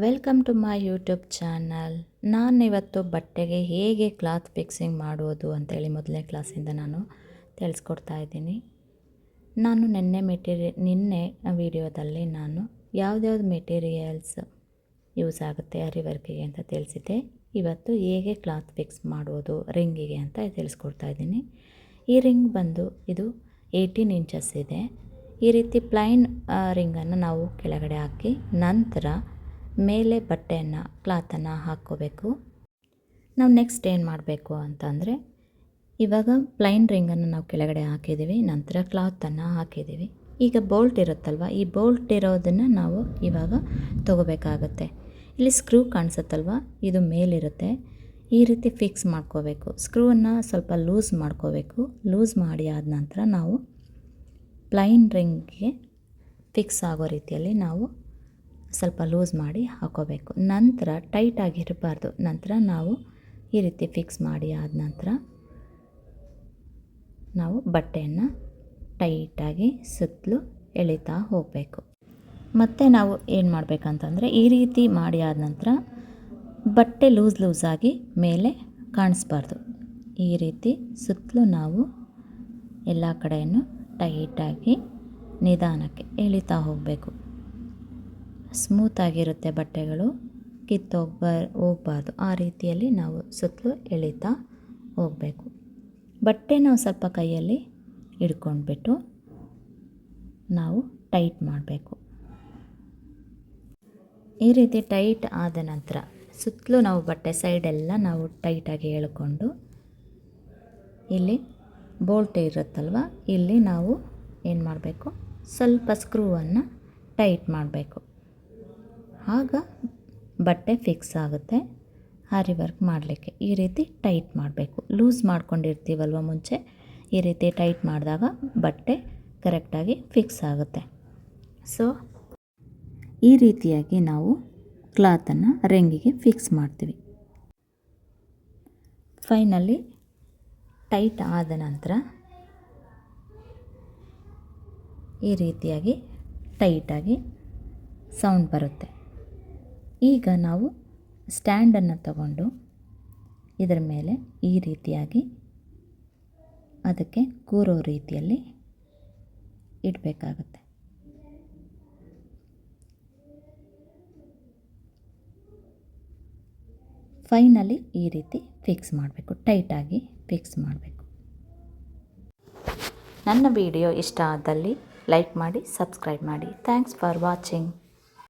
Welcome to my YouTube channel. ನಾನಿವತ್ತು ಬಟ್ಟೆಗೆ ಹೇಗೆ ಕ್ಲಾತ್ ಫಿಕ್ಸಿಂಗ್ ಮಾಡೋದು ಅಂತೇಳಿ ಮೊದಲನೇ ಕ್ಲಾಸಿಂದ ನಾನು ತಿಳಿಸ್ಕೊಡ್ತಾ ಇದ್ದೀನಿ. ನಾನು ನಿನ್ನೆ ಮೆಟೀರಿಯ ನಿನ್ನೆ ವಿಡಿಯೋದಲ್ಲಿ ನಾನು ಯಾವುದ್ಯಾವ್ದು ಮೆಟೀರಿಯಲ್ಸ್ ಯೂಸ್ ಆಗುತ್ತೆ ಅರಿ ವರ್ಕಿಗೆ ಅಂತ ತಿಳಿಸಿದ್ದೆ. ಇವತ್ತು ಹೇಗೆ ಕ್ಲಾತ್ ಫಿಕ್ಸ್ ಮಾಡೋದು, ರಿಂಗಿಗೆ ಅಂತ ತಿಳಿಸ್ಕೊಡ್ತಾ ಇದ್ದೀನಿ. ಈ ರಿಂಗ್ ಬಂದು ಇದು ಏಯ್ಟೀನ್ ಇಂಚಸ್ ಇದೆ. ಈ ರೀತಿ ಪ್ಲೈನ್ ರಿಂಗನ್ನು ನಾವು ಕೆಳಗಡೆ ಹಾಕಿ ನಂತರ ಮೇಲೆ ಬಟ್ಟೆಯನ್ನು, ಕ್ಲಾತನ್ನು ಹಾಕ್ಕೋಬೇಕು. ನಾವು ನೆಕ್ಸ್ಟ್ ಏನು ಮಾಡಬೇಕು ಅಂತಂದರೆ, ಇವಾಗ ಪ್ಲೈನ್ ರಿಂಗನ್ನು ನಾವು ಕೆಳಗಡೆ ಹಾಕಿದ್ದೀವಿ ನಂತರ ಕ್ಲಾತನ್ನು ಹಾಕಿದ್ದೀವಿ ಈಗ ಬೋಲ್ಟ್ ಇರುತ್ತಲ್ವ, ಈ ಬೋಲ್ಟ್ ಇರೋದನ್ನು ನಾವು ಇವಾಗ ತೊಗೋಬೇಕಾಗತ್ತೆ. ಇಲ್ಲಿ ಸ್ಕ್ರೂ ಕಾಣಿಸುತ್ತಲ್ವ, ಇದು ಮೇಲಿರುತ್ತೆ. ಈ ರೀತಿ ಫಿಕ್ಸ್ ಮಾಡ್ಕೋಬೇಕು. ಸ್ಕ್ರೂವನ್ನು ಸ್ವಲ್ಪ ಲೂಸ್ ಮಾಡ್ಕೋಬೇಕು. ಲೂಸ್ ಮಾಡಿ ಆದ ನಂತರ ನಾವು ಪ್ಲೈನ್ ರಿಂಗ್ಗೆ ಫಿಕ್ಸ್ ಆಗೋ ರೀತಿಯಲ್ಲಿ ನಾವು ಸ್ವಲ್ಪ ಲೂಸ್ ಮಾಡಿ ಹಾಕೋಬೇಕು. ನಂತರ ಟೈಟಾಗಿ ಇರಬಾರ್ದು ನಂತರ ನಾವು ಈ ರೀತಿ ಫಿಕ್ಸ್ ಮಾಡಿ ಆದ ನಂತರ ನಾವು ಬಟ್ಟೆಯನ್ನು ಟೈಟಾಗಿ ಸುತ್ತಲೂ ಎಳಿತಾ ಹೋಗಬೇಕು. ಮತ್ತು ನಾವು ಏನು ಮಾಡಬೇಕಂತಂದರೆ ಈ ರೀತಿ ಮಾಡಿ ಆದ ನಂತರ ಬಟ್ಟೆ ಲೂಸ್ ಲೂಸಾಗಿ ಮೇಲೆ ಕಾಣಿಸ್ಬಾರ್ದು. ಈ ರೀತಿ ಸುತ್ತಲೂ ನಾವು ಎಲ್ಲ ಕಡೆಯನ್ನು ಟೈಟಾಗಿ ನಿಧಾನಕ್ಕೆ ಎಳಿತಾ ಹೋಗಬೇಕು. ಸ್ಮೂತಾಗಿರುತ್ತೆ ಬಟ್ಟೆಗಳು. ಕಿತ್ತೋಗ್ಬ ಹೋಗ್ಬಾರ್ದು. ಆ ರೀತಿಯಲ್ಲಿ ನಾವು ಸುತ್ತಲೂ ಎಳೀತಾ ಹೋಗಬೇಕು. ಬಟ್ಟೆ ನಾವು ಸ್ವಲ್ಪ ಕೈಯಲ್ಲಿ ಹಿಡ್ಕೊಂಡ್ಬಿಟ್ಟು ನಾವು ಟೈಟ್ ಮಾಡಬೇಕು. ಈ ರೀತಿ ಟೈಟ್ ಆದ ನಂತರ ಸುತ್ತಲೂ ನಾವು ಬಟ್ಟೆ ಸೈಡೆಲ್ಲ ನಾವು ಟೈಟಾಗಿ ಎಳ್ಕೊಂಡು ಇಲ್ಲಿ ಬೋಲ್ಟ್ ಇರುತ್ತಲ್ವ? ಇಲ್ಲಿ ನಾವು ಏನು ಮಾಡಬೇಕು ಸ್ವಲ್ಪ ಸ್ಕ್ರೂವನ್ನು ಟೈಟ್ ಮಾಡಬೇಕು. ಆಗ ಬಟ್ಟೆ ಫಿಕ್ಸ್ ಆಗುತ್ತೆ. ಹಾರಿ ವರ್ಕ್ ಮಾಡಲಿಕ್ಕೆ ಈ ರೀತಿ ಟೈಟ್ ಮಾಡಬೇಕು. ಲೂಸ್ ಮಾಡ್ಕೊಂಡಿರ್ತೀವಲ್ವ ಮುಂಚೆ? ಈ ರೀತಿ ಟೈಟ್ ಮಾಡಿದಾಗ ಬಟ್ಟೆ ಕರೆಕ್ಟಾಗಿ ಫಿಕ್ಸ್ ಆಗುತ್ತೆ. ಸೊ ಈ ರೀತಿಯಾಗಿ ನಾವು ಕ್ಲಾತನ್ನು ರೆಂಗಿಗೆ ಫಿಕ್ಸ್ ಮಾಡ್ತೀವಿ. ಫೈನಲಿ ಟೈಟ್ ಆದ ನಂತರ ಈ ರೀತಿಯಾಗಿ ಟೈಟಾಗಿ ಸೌಂಡ್ ಬರುತ್ತೆ. ಈಗ ನಾವು ಸ್ಟ್ಯಾಂಡನ್ನು ತಗೊಂಡು ಇದರ ಮೇಲೆ ಈ ರೀತಿಯಾಗಿ ಅದಕ್ಕೆ ಕೂರೋ ರೀತಿಯಲ್ಲಿ ಇಡಬೇಕಾಗುತ್ತೆ. ಫೈನಲಿ ಈ ರೀತಿ ಫಿಕ್ಸ್ ಮಾಡಬೇಕು ಟೈಟಾಗಿ ಫಿಕ್ಸ್ ಮಾಡಬೇಕು. ನನ್ನ ವಿಡಿಯೋ ಇಷ್ಟ ಆದಲ್ಲಿ ಲೈಕ್ ಮಾಡಿ ಸಬ್ಸ್ಕ್ರೈಬ್ ಮಾಡಿ. Thanks for watching